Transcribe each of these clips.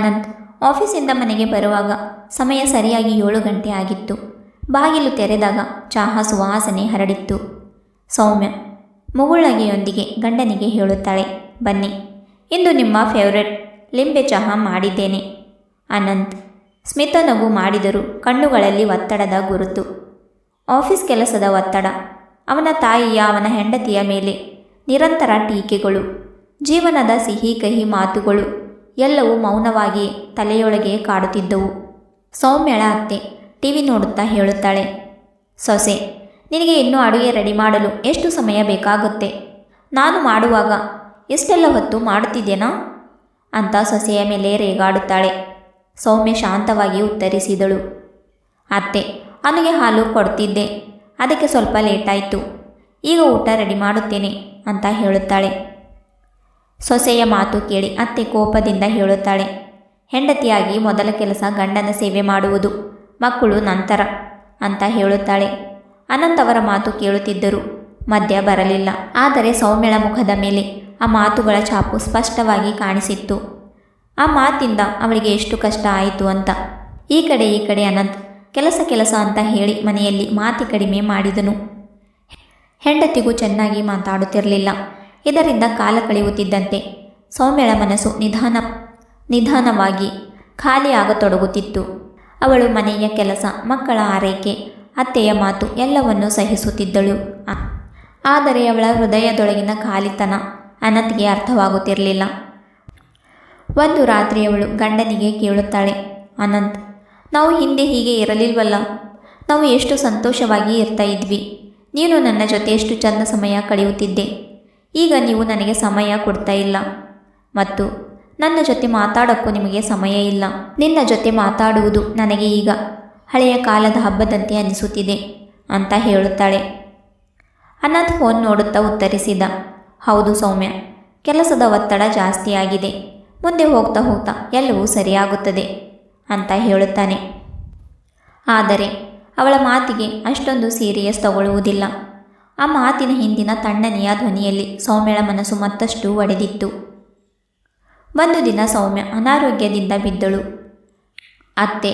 ಅನಂತ್ ಆಫೀಸಿಂದ ಮನೆಗೆ ಬರುವಾಗ ಸಮಯ ಸರಿಯಾಗಿ ಏಳು ಗಂಟೆ ಆಗಿತ್ತು. ಬಾಗಿಲು ತೆರೆದಾಗ ಚಹಾ ಸುವಾಸನೆ ಹರಡಿತ್ತು. ಸೌಮ್ಯ ಮುಗುಳಗೆಯೊಂದಿಗೆ ಗಂಡನಿಗೆ ಹೇಳುತ್ತಾಳೆ, ಬನ್ನಿ, ಇಂದು ನಿಮ್ಮ ಫೇವ್ರೆಟ್ ಲಿಂಬೆ ಚಹಾ ಮಾಡಿದ್ದೇನೆ. ಅನಂತ್ ಸ್ಮಿತ ನಗು ಮಾಡಿದರೂ ಕಣ್ಣುಗಳಲ್ಲಿ ಒತ್ತಡದ ಗುರುತು. ಆಫೀಸ್ ಕೆಲಸದ ಒತ್ತಡ, ಅವನ ತಾಯಿಯ, ಅವನ ಹೆಂಡತಿಯ ಮೇಲೆ ನಿರಂತರ ಟೀಕೆಗಳು, ಜೀವನದ ಸಿಹಿ ಕಹಿ ಮಾತುಗಳು ಎಲ್ಲವೂ ಮೌನವಾಗಿ ತಲೆಯೊಳಗೆ ಕಾಡುತ್ತಿದ್ದವು. ಸೌಮ್ಯಳ ಅತ್ತೆ ಟಿ ವಿ ನೋಡುತ್ತಾ ಹೇಳುತ್ತಾಳೆ, ಸೊಸೆ, ನಿನಗೆ ಇನ್ನೂ ಅಡುಗೆ ರೆಡಿ ಮಾಡಲು ಎಷ್ಟು ಸಮಯ ಬೇಕಾಗುತ್ತೆ? ನಾನು ಮಾಡುವಾಗ ಎಷ್ಟೆಲ್ಲ ಹೊತ್ತು ಮಾಡುತ್ತಿದ್ದೇನಾ? ಅಂತ ಸೊಸೆಯ ಮೇಲೆ ರೇಗಾಡುತ್ತಾಳೆ. ಸೌಮ್ಯ ಶಾಂತವಾಗಿ ಉತ್ತರಿಸಿದಳು, ಅತ್ತೆ ಅವನಿಗೆ ಹಾಲು ಕೊಡ್ತಿದ್ದೆ, ಅದಕ್ಕೆ ಸ್ವಲ್ಪ ಲೇಟಾಯಿತು, ಈಗ ಊಟ ರೆಡಿ ಮಾಡುತ್ತೇನೆ ಅಂತ ಹೇಳುತ್ತಾಳೆ. ಸೊಸೆಯ ಮಾತು ಕೇಳಿ ಅತ್ತೆ ಕೋಪದಿಂದ ಹೇಳುತ್ತಾಳೆ. ಹೆಂಡತಿಯಾಗಿ ಮೊದಲ ಕೆಲಸ ಗಂಡನ ಸೇವೆ ಮಾಡುವುದು, ಮಕ್ಕಳು ನಂತರ ಅಂತ ಹೇಳುತ್ತಾಳೆ. ಅನಂತವರ ಮಾತು ಕೇಳುತ್ತಿದ್ದರು. ಮದ್ಯ ಬರಲಿಲ್ಲ. ಆದರೆ ಸೌಮ್ಯಳ ಮುಖದ ಮೇಲೆ ಆ ಮಾತುಗಳ ಛಾಪು ಸ್ಪಷ್ಟವಾಗಿ ಕಾಣಿಸಿತ್ತು. ಆ ಮಾತಿಂದ ಅವಳಿಗೆ ಎಷ್ಟು ಕಷ್ಟ ಆಯಿತು ಅಂತ. ಈ ಕಡೆ ಈ ಕಡೆ ಅನಂತ್, ಕೆಲಸ ಕೆಲಸ ಅಂತ ಹೇಳಿ ಮನೆಯಲ್ಲಿ ಮಾತಿ ಕಡಿಮೆ ಮಾಡಿದನು. ಹೆಂಡತಿಗೂ ಚೆನ್ನಾಗಿ ಮಾತಾಡುತ್ತಿರಲಿಲ್ಲ. ಇದರಿಂದ ಕಾಲ ಕಳೆಯುತ್ತಿದ್ದಂತೆ ಸೌಮ್ಯಳ ಮನಸ್ಸು ನಿಧಾನ, ನಿಧಾನವಾಗಿ ಖಾಲಿಯಾಗತೊಡಗುತ್ತಿತ್ತು ಅವಳು ಮನೆಯ ಕೆಲಸ, ಮಕ್ಕಳ ಆರೈಕೆ, ಅತ್ತೆಯ ಮಾತು ಎಲ್ಲವನ್ನೂ ಸಹಿಸುತ್ತಿದ್ದಳು. ಆದರೆ ಅವಳ ಹೃದಯದೊಳಗಿನ ಖಾಲಿತನ ಅನಂತ್ಗೆ ಅರ್ಥವಾಗುತ್ತಿರಲಿಲ್ಲ. ಒಂದು ರಾತ್ರಿ ಅವಳು ಗಂಡನಿಗೆ ಕೇಳುತ್ತಾಳೆ, ಅನಂತ್, ನಾವು ಹಿಂದೆ ಹೀಗೆ ಇರಲಿಲ್ವಲ್ಲ? ನಾವು ಎಷ್ಟು ಸಂತೋಷವಾಗಿ ಇರ್ತಾ ಇದ್ವಿ. ನೀನು ನನ್ನ ಜೊತೆ ಎಷ್ಟು ಚಂದ ಸಮಯ ಕಳೆಯುತ್ತಿದ್ದೆ. ಈಗ ನೀವು ನನಗೆ ಸಮಯ ಕೊಡ್ತಾ ಇಲ್ಲ. ಮತ್ತು ನನ್ನ ಜೊತೆ ಮಾತಾಡೋಕ್ಕೂ ನಿಮಗೆ ಸಮಯ ಇಲ್ಲ. ನಿನ್ನ ಜೊತೆ ಮಾತಾಡುವುದು ನನಗೆ ಈಗ ಹಳೆಯ ಕಾಲದ ಹಬ್ಬದಂತೆ ಅನಿಸುತ್ತಿದೆ ಅಂತ ಹೇಳುತ್ತಾಳೆ. ಅನಂತ್ ಫೋನ್ ನೋಡುತ್ತಾ ಉತ್ತರಿಸಿದ, ಹೌದು ಸೌಮ್ಯ, ಕೆಲಸದ ಒತ್ತಡ ಜಾಸ್ತಿಯಾಗಿದೆ ಮುಂದೆ ಹೋಗ್ತಾ ಹೋಗ್ತಾ ಎಲ್ಲವೂ ಸರಿಯಾಗುತ್ತದೆ ಅಂತ ಹೇಳುತ್ತಾನೆ. ಆದರೆ ಅವಳ ಮಾತಿಗೆ ಅಷ್ಟೊಂದು ಸೀರಿಯಸ್ ತಗೊಳ್ಳುವುದಿಲ್ಲ. ಆ ಮಾತಿನ ಹಿಂದಿನ ತಣ್ಣನೆಯ ಧ್ವನಿಯಲ್ಲಿ ಸೌಮ್ಯಳ ಮನಸ್ಸು ಮತ್ತಷ್ಟು ಒಡೆದಿತ್ತು. ಒಂದು ದಿನ ಸೌಮ್ಯ ಅನಾರೋಗ್ಯದಿಂದ ಬಿದ್ದಳು. ಅತ್ತೆ,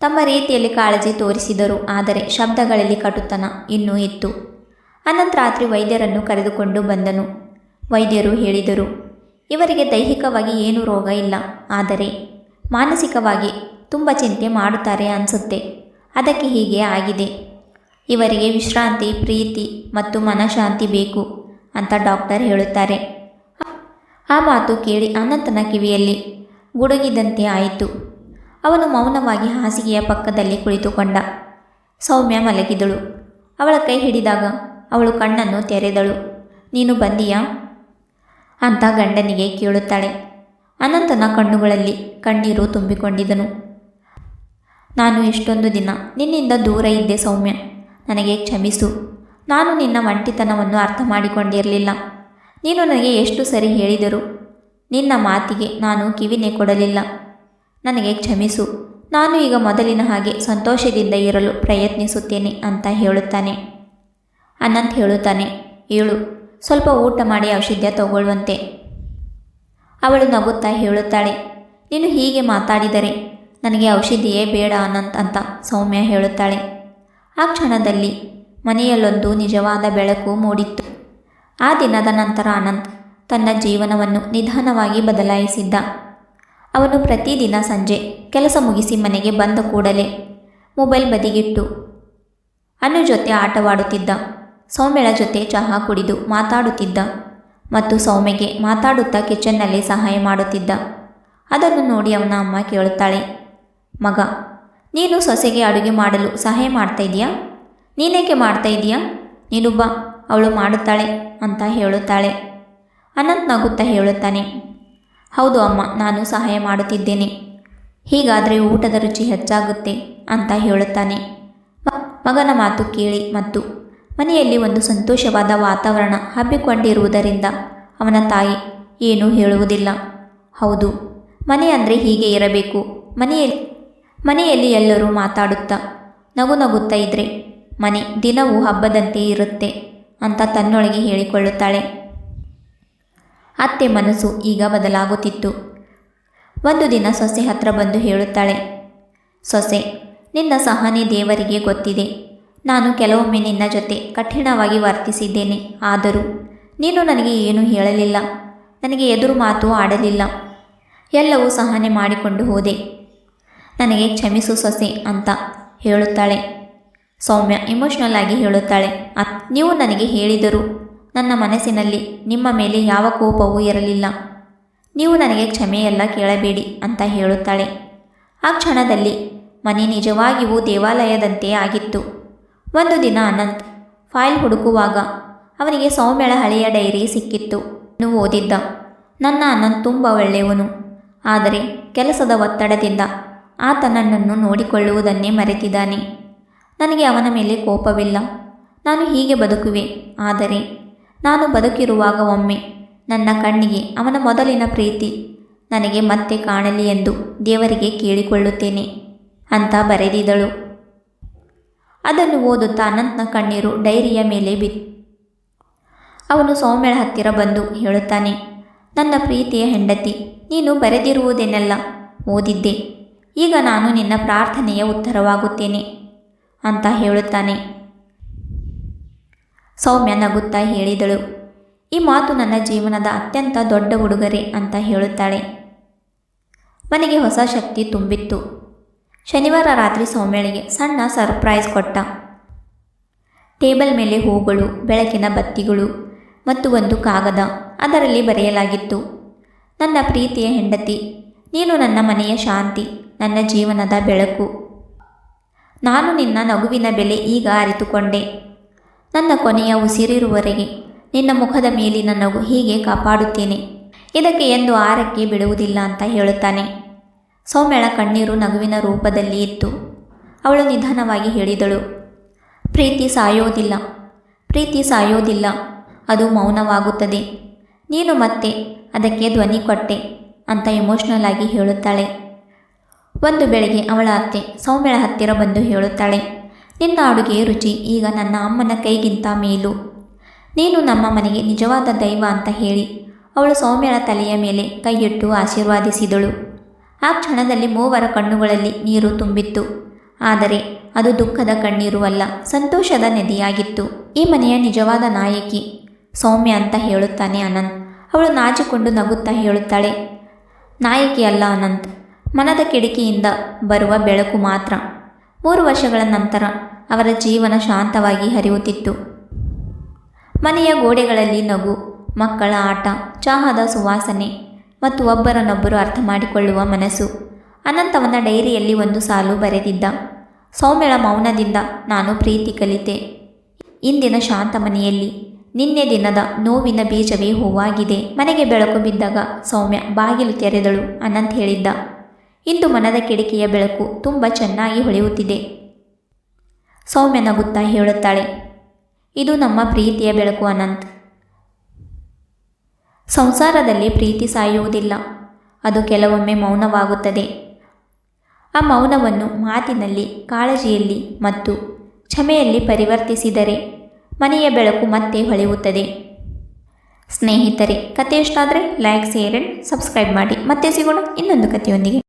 ತಮ್ಮ ರೀತಿಯಲ್ಲಿ ಕಾಳಜಿ ತೋರಿಸಿದರು, ಆದರೆ ಶಬ್ದಗಳಲ್ಲಿ ಕಟುತನ ಇನ್ನೂ ಇತ್ತು. ಅನಂತರಾತ್ರಿ ವೈದ್ಯರನ್ನು ಕರೆದುಕೊಂಡು ಬಂದನು. ವೈದ್ಯರು ಹೇಳಿದರು, ಇವರಿಗೆ ದೈಹಿಕವಾಗಿ ಏನೂ ರೋಗ ಇಲ್ಲ, ಆದರೆ ಮಾನಸಿಕವಾಗಿ ತುಂಬ ಚಿಂತೆ ಮಾಡುತ್ತಾರೆ ಅನಿಸುತ್ತೆ. ಅದಕ್ಕೆ ಹೀಗೆ ಆಗಿದೆ. ಇವರಿಗೆ ವಿಶ್ರಾಂತಿ, ಪ್ರೀತಿ ಮತ್ತು ಮನಃಶಾಂತಿ ಬೇಕು ಅಂತ ಡಾಕ್ಟರ್ ಹೇಳುತ್ತಾರೆ. ಆ ಮಾತು ಕೇಳಿ ಅನಂತನ ಕಿವಿಯಲ್ಲಿ ಗುಡುಗಿದಂತೆ ಆಯಿತು. ಅವನು ಮೌನವಾಗಿ ಹಾಸಿಗೆಯ ಪಕ್ಕದಲ್ಲಿ ಕುಳಿತುಕೊಂಡ. ಸೌಮ್ಯ ಮಲಗಿದಳು. ಅವಳ ಕೈ ಹಿಡಿದಾಗ ಅವಳು ಕಣ್ಣನ್ನು ತೆರೆದಳು. ನೀನು ಬಂದೀಯಾ? ಅಂತ ಗಂಡನಿಗೆ ಕೇಳುತ್ತಾಳೆ. ಅನಂತನ ಕಣ್ಣುಗಳಲ್ಲಿ ಕಣ್ಣೀರು ತುಂಬಿಕೊಂಡಿದನು ನಾನು ಇಷ್ಟೊಂದು ದಿನ ನಿನ್ನಿಂದ ದೂರ ಇದ್ದೆ ಸೌಮ್ಯ. ನನಗೆ ಕ್ಷಮಿಸು. ನಾನು ನಿನ್ನ ಒಂಟಿತನವನ್ನು ಅರ್ಥ ಮಾಡಿಕೊಂಡಿರಲಿಲ್ಲ ನೀನು ನನಗೆ ಎಷ್ಟು ಸರಿ ಹೇಳಿದರು ನಿನ್ನ ಮಾತಿಗೆ ನಾನು ಕಿವಿನೇ ಕೊಡಲಿಲ್ಲ. ನನಗೆ ಕ್ಷಮಿಸು. ನಾನು ಈಗ ಮೊದಲಿನ ಹಾಗೆ ಸಂತೋಷದಿಂದ ಇರಲು ಪ್ರಯತ್ನಿಸುತ್ತೇನೆ ಅಂತ ಹೇಳುತ್ತಾನೆ. ಅನಂತ್ ಹೇಳುತ್ತಾನೆ, ಏಳು, ಸ್ವಲ್ಪ ಊಟ ಮಾಡಿ ಔಷಧ ತಗೊಳ್ಳುವಂತೆ. ಅವಳು ನಗುತ್ತಾ ಹೇಳುತ್ತಾಳೆ, ನೀನು ಹೀಗೆ ಮಾತಾಡಿದರೆ ನನಗೆ ಔಷಧಿಯೇ ಬೇಡ ಅನಂತ್ ಅಂತ ಸೌಮ್ಯ ಹೇಳುತ್ತಾಳೆ. ಆ ಕ್ಷಣದಲ್ಲಿ ಮನೆಯಲ್ಲೊಂದು ನಿಜವಾದ ಬೆಳಕು ಮೂಡಿತ್ತು. ಆ ದಿನದ ನಂತರ ಅನಂತ್ ತನ್ನ ಜೀವನವನ್ನು ನಿಧಾನವಾಗಿ ಬದಲಾಯಿಸಿದ್ದ. ಅವನು ಪ್ರತಿದಿನ ಸಂಜೆ ಕೆಲಸ ಮುಗಿಸಿ ಮನೆಗೆ ಬಂದ ಕೂಡಲೇ ಮೊಬೈಲ್ ಬದಿಗಿಟ್ಟು ಅನು ಜೊತೆ ಆಟವಾಡುತ್ತಿದ್ದ. ಸೌಮ್ಯಳ ಜೊತೆ ಚಹಾ ಕುಡಿದು ಮಾತಾಡುತ್ತಿದ್ದ ಮತ್ತು ಸೌಮ್ಯಗೆ ಮಾತಾಡುತ್ತಾ ಕಿಚನ್ನಲ್ಲಿ ಸಹಾಯ ಮಾಡುತ್ತಿದ್ದ. ಅದನ್ನು ನೋಡಿ ಅವನ ಅಮ್ಮ ಕೇಳುತ್ತಾಳೆ, ಮಗ ನೀನು ಸೊಸೆಗೆ ಅಡುಗೆ ಮಾಡಲು ಸಹಾಯ ಮಾಡ್ತಾ ಇದೀಯಾ ನೀನೇಕೆ ಮಾಡ್ತಾ ಇದೀಯಾ ನೀನು ಬಾ, ಅವಳು ಮಾಡುತ್ತಾಳೆ ಅಂತ ಹೇಳುತ್ತಾಳೆ. ಅನಂತ್ ನಗುತ್ತಾ ಹೇಳುತ್ತಾನೆ, ಹೌದು ಅಮ್ಮ, ನಾನು ಸಹಾಯ ಮಾಡುತ್ತಿದ್ದೇನೆ. ಹೀಗಾದರೆ ಊಟದ ರುಚಿ ಹೆಚ್ಚಾಗುತ್ತೆ ಅಂತ ಹೇಳುತ್ತಾನೆ. ಮಗನ ಮಾತು ಕೇಳಿ ಮತ್ತು ಮನೆಯಲ್ಲಿ ಒಂದು ಸಂತೋಷವಾದ ವಾತಾವರಣ ಹಬ್ಬಿಕೊಂಡಿರುವುದರಿಂದ ಅವನ ತಾಯಿ ಏನೂ ಹೇಳುವುದಿಲ್ಲ. ಹೌದು, ಮನೆ ಅಂದರೆ ಹೀಗೆ ಇರಬೇಕು. ಮನೆಯಲ್ಲಿ ಮನೆಯಲ್ಲಿ ಎಲ್ಲರೂ ಮಾತಾಡುತ್ತಾ, ನಗು ನಗುತ್ತಾ ಇದ್ರೆ, ಮನೆ ದಿನವೂ ಹಬ್ಬದಂತೆ ಇರುತ್ತೆ ಅಂತ ತನ್ನೊಳಗೆ ಹೇಳಿಕೊಳ್ಳುತ್ತಾಳೆ. ಅತ್ತೆ ಮನಸ್ಸು ಈಗ ಬದಲಾಗುತ್ತಿತ್ತು. ಒಂದು ದಿನ ಸೊಸೆ ಹತ್ರ ಬಂದು ಹೇಳುತ್ತಾಳೆ, ಸೊಸೆ, ನಿನ್ನ ಸಹನೆ ದೇವರಿಗೆ ಗೊತ್ತಿದೆ. ನಾನು ಕೆಲವೊಮ್ಮೆ ನಿನ್ನ ಜೊತೆ ಕಠಿಣವಾಗಿ ವರ್ತಿಸಿದ್ದೇನೆ. ಆದರೂ ನೀನು ನನಗೆ ಏನೂ ಹೇಳಲಿಲ್ಲ? ನನಗೆ ಎದುರು ಮಾತು ಆಡಲಿಲ್ಲ. ಎಲ್ಲವೂ ಸಹನೆ ಮಾಡಿಕೊಂಡು ಹೋದೆ. ನನಗೆ ಕ್ಷಮಿಸು ಸೊಸೆ ಅಂತ ಹೇಳುತ್ತಾಳೆ. ಸೌಮ್ಯ ಇಮೋಷ್ನಲ್ ಆಗಿ ಹೇಳುತ್ತಾಳೆ, ಅತ್, ನೀವು ನನಗೆ ಹೇಳಿದರು. ನನ್ನ ಮನಸ್ಸಿನಲ್ಲಿ ನಿಮ್ಮ ಮೇಲೆ ಯಾವ ಕೋಪವೂ ಇರಲಿಲ್ಲ. ನೀವು ನನಗೆ ಕ್ಷಮೆಯೆಲ್ಲ ಕೇಳಬೇಡಿ ಅಂತ ಹೇಳುತ್ತಾಳೆ. ಆ ಕ್ಷಣದಲ್ಲಿ ಮನೆ ನಿಜವಾಗಿಯೂ ದೇವಾಲಯದಂತೆ ಆಗಿತ್ತು. ಒಂದು ದಿನ ಅನಂತ್ ಫೈಲ್ ಹುಡುಕುವಾಗ ಅವನಿಗೆ ಸೌಮ್ಯಳ ಹಳೆಯ ಡೈರಿ ಸಿಕ್ಕಿತ್ತು. ಇನ್ನು ಓದಿದ್ದ, ನನ್ನ ಅನಂತ್ ತುಂಬ ಒಳ್ಳೆಯವನು. ಆದರೆ ಕೆಲಸದ ಒತ್ತಡದಿಂದ ಆತ ನನ್ನನ್ನು ನೋಡಿಕೊಳ್ಳುವುದನ್ನೇ ಮರೆತಿದ್ದಾನೆ. ನನಗೆ ಅವನ ಮೇಲೆ ಕೋಪವಿಲ್ಲ. ನಾನು ಹೀಗೆ ಬದುಕುವೆ. ಆದರೆ ನಾನು ಬದುಕಿರುವಾಗ ಒಮ್ಮೆ ನನ್ನ ಕಣ್ಣಿಗೆ ಅವನ ಮೊದಲಿನ ಪ್ರೀತಿ ನನಗೆ ಮತ್ತೆ ಕಾಣಲಿ ಎಂದು ದೇವರಿಗೆ ಕೇಳಿಕೊಳ್ಳುತ್ತೇನೆ ಅಂತ ಬರೆದಿದ್ದಳು ಅದನ್ನು ಓದುತ್ತಾ ಅನಂತನ ಕಣ್ಣೀರು ಡೈರಿಯ ಮೇಲೆ ಬಿತ್ತು ಅವನು ಸೌಮ್ಯಳ ಹತ್ತಿರ ಬಂದು ಹೇಳುತ್ತಾನೆ, ನನ್ನ ಪ್ರೀತಿಯ ಹೆಂಡತಿ, ನೀನು ಬರೆದಿರುವುದೇನೆಲ್ಲ ಓದಿದ್ದೆ. ಈಗ ನಾನು ನಿನ್ನ ಪ್ರಾರ್ಥನೆಯ ಉತ್ತರವಾಗುತ್ತೇನೆ ಅಂತ ಹೇಳುತ್ತಾನೆ. ಸೌಮ್ಯ ನಗುತ್ತಾ ಹೇಳಿದಳು. ಈ ಮಾತು ನನ್ನ ಜೀವನದ ಅತ್ಯಂತ ದೊಡ್ಡ ಉಡುಗೊರೆ ಅಂತ ಹೇಳುತ್ತಾಳೆ. ಮನೆಗೆ ಹೊಸ ಶಕ್ತಿ ತುಂಬಿತ್ತು. ಶನಿವಾರ ರಾತ್ರಿ ಸೌಮ್ಯಳಿಗೆ ಸಣ್ಣ ಸರ್ಪ್ರೈಸ್ ಕೊಟ್ಟ. ಟೇಬಲ್ ಮೇಲೆ ಹೂಗಳು, ಬೆಳಕಿನ ಬತ್ತಿಗಳು ಮತ್ತು ಒಂದು ಕಾಗದ ಅದರಲ್ಲಿ ಬರೆಯಲಾಗಿತ್ತು. ನನ್ನ ಪ್ರೀತಿಯ ಹೆಂಡತಿ ನೀನು ನನ್ನ ಮನೆಯ ಶಾಂತಿ, ನನ್ನ ಜೀವನದ ಬೆಳಕು. ನಾನು ನಿನ್ನ ನಗುವಿನ ಬೆಲೆ ಈಗ ಅರಿತುಕೊಂಡೆ. ನನ್ನ ಕೊನೆಯ ಉಸಿರಿರುವವರೆಗೆ ನಿನ್ನ ಮುಖದ ಮೇಲಿನ ನಗು ಹೀಗೆ ಕಾಪಾಡುತ್ತೇನೆ. ಇದಕ್ಕೆ ಎಂದು ಆರಕ್ಕೆ ಬಿಡುವುದಿಲ್ಲ ಅಂತ ಹೇಳುತ್ತಾನೆ. ಸೌಮ್ಯಳ ಕಣ್ಣೀರು ನಗುವಿನ ರೂಪದಲ್ಲಿ ಇತ್ತು. ಅವಳು ನಿಧಾನವಾಗಿ ಹೇಳಿದಳು, ಪ್ರೀತಿ ಸಾಯೋದಿಲ್ಲ ಪ್ರೀತಿ ಸಾಯೋದಿಲ್ಲ, ಅದು ಮೌನವಾಗುತ್ತದೆ. ನೀನು ಮತ್ತೆ ಅದಕ್ಕೆ ಧ್ವನಿ ಕೊಟ್ಟೆ. ಅಂತ ಎಮೋಷ್ನಲ್ ಆಗಿ ಹೇಳುತ್ತಾಳೆ. ಒಂದು ಬೆಳಗ್ಗೆ ಅವಳ ಅತ್ತೆ ಸೌಮ್ಯಳ ಹತ್ತಿರ ಬಂದು ಹೇಳುತ್ತಾಳೆ, ನಿನ್ನ ಅಡುಗೆಯ ರುಚಿ ಈಗ ನನ್ನ ಅಮ್ಮನ ಕೈಗಿಂತ ಮೇಲು. ನೀನು ನಮ್ಮ ಮನೆಗೆ ನಿಜವಾದ ದೈವ ಅಂತ ಹೇಳಿ ಅವಳು ಸೌಮ್ಯಳ ತಲೆಯ ಮೇಲೆ ಕೈಯಿಟ್ಟು ಆಶೀರ್ವಾದಿಸಿದಳು. ಆ ಕ್ಷಣದಲ್ಲಿ ಮೂವರ ಕಣ್ಣುಗಳಲ್ಲಿ ನೀರು ತುಂಬಿತ್ತು. ಆದರೆ ಅದು ದುಃಖದ ಕಣ್ಣೀರು ಅಲ್ಲ, ಸಂತೋಷದ ನದಿಯಾಗಿತ್ತು. ಈ ಮನೆಯ ನಿಜವಾದ ನಾಯಕಿ ಸೌಮ್ಯ ಅಂತ ಹೇಳುತ್ತಾನೆ ಅನಂತ್. ಅವಳು ನಾಚಿಕೊಂಡು ನಗುತ್ತಾ ಹೇಳುತ್ತಾಳೆ ನಾಯಕಿ ಅಲ್ಲ ಅನಂತ್. ಮನದ ಕಿಟಕಿಯಿಂದ ಬರುವ ಬೆಳಕು ಮಾತ್ರ. ಮೂರು ವರ್ಷಗಳ ನಂತರ ಅವರ ಜೀವನ ಶಾಂತವಾಗಿ ಹರಿಯುತ್ತಿತ್ತು. ಮನೆಯ ಗೋಡೆಗಳಲ್ಲಿ ನಗು, ಮಕ್ಕಳ ಆಟ, ಚಹಾದ ಸುವಾಸನೆ ಮತ್ತು ಒಬ್ಬರನ್ನೊಬ್ಬರು ಅರ್ಥ ಮಾಡಿಕೊಳ್ಳುವ ಮನಸ್ಸು ಅನಂತವನ ಡೈರಿಯಲ್ಲಿ ಒಂದು ಸಾಲು ಬರೆದಿದ್ದ. ಸೌಮ್ಯಳ ಮೌನದಿಂದ ನಾನು ಪ್ರೀತಿ ಕಲಿತೆ. ಇಂದಿನ ಶಾಂತ ಮನೆಯಲ್ಲಿ ನಿನ್ನೆ ದಿನದ ನೋವಿನ ಬೀಜವೇ ಹೂವಾಗಿದೆ. ಮನೆಗೆ ಬೆಳಕು ಬಿದ್ದಾಗ ಸೌಮ್ಯ ಬಾಗಿಲು ತೆರೆದಳು ಅನಂತ್ ಹೇಳಿದ್ದ. ಇಂದು ಮನದ ಕಿಟಕಿಯ ಬೆಳಕು ತುಂಬ ಚೆನ್ನಾಗಿ ಹೊಳೆಯುತ್ತಿದೆ. ಸೌಮ್ಯ ನಗುತ್ತಾ ಹೇಳುತ್ತಾಳೆ, ಇದು ನಮ್ಮ ಪ್ರೀತಿಯ ಬೆಳಕು ಅನಂತ್. ಸಂಸಾರದಲ್ಲಿ ಪ್ರೀತಿ ಸಾಯುವುದಿಲ್ಲ. ಅದು ಕೆಲವೊಮ್ಮೆ ಮೌನವಾಗುತ್ತದೆ. ಆ ಮೌನವನ್ನು ಮಾತಿನಲ್ಲಿ ಕಾಳಜಿಯಲ್ಲಿ ಮತ್ತು ಕ್ಷಮೆಯಲ್ಲಿ ಪರಿವರ್ತಿಸಿದರೆ ಮನೆಯ ಬೆಳಕು ಮತ್ತೆ ಹೊಳೆಯುತ್ತದೆ. ಸ್ನೇಹಿತರೆ ಕತೆ ಇಷ್ಟ ಆದರೆ ಲೈಕ್ ಶೇರ್ ಆ್ಯಂಡ್ ಸಬ್ಸ್ಕ್ರೈಬ್ ಮಾಡಿ. ಮತ್ತೆ ಸಿಗೋಣ ಇನ್ನೊಂದು ಕಥೆಯೊಂದಿಗೆ.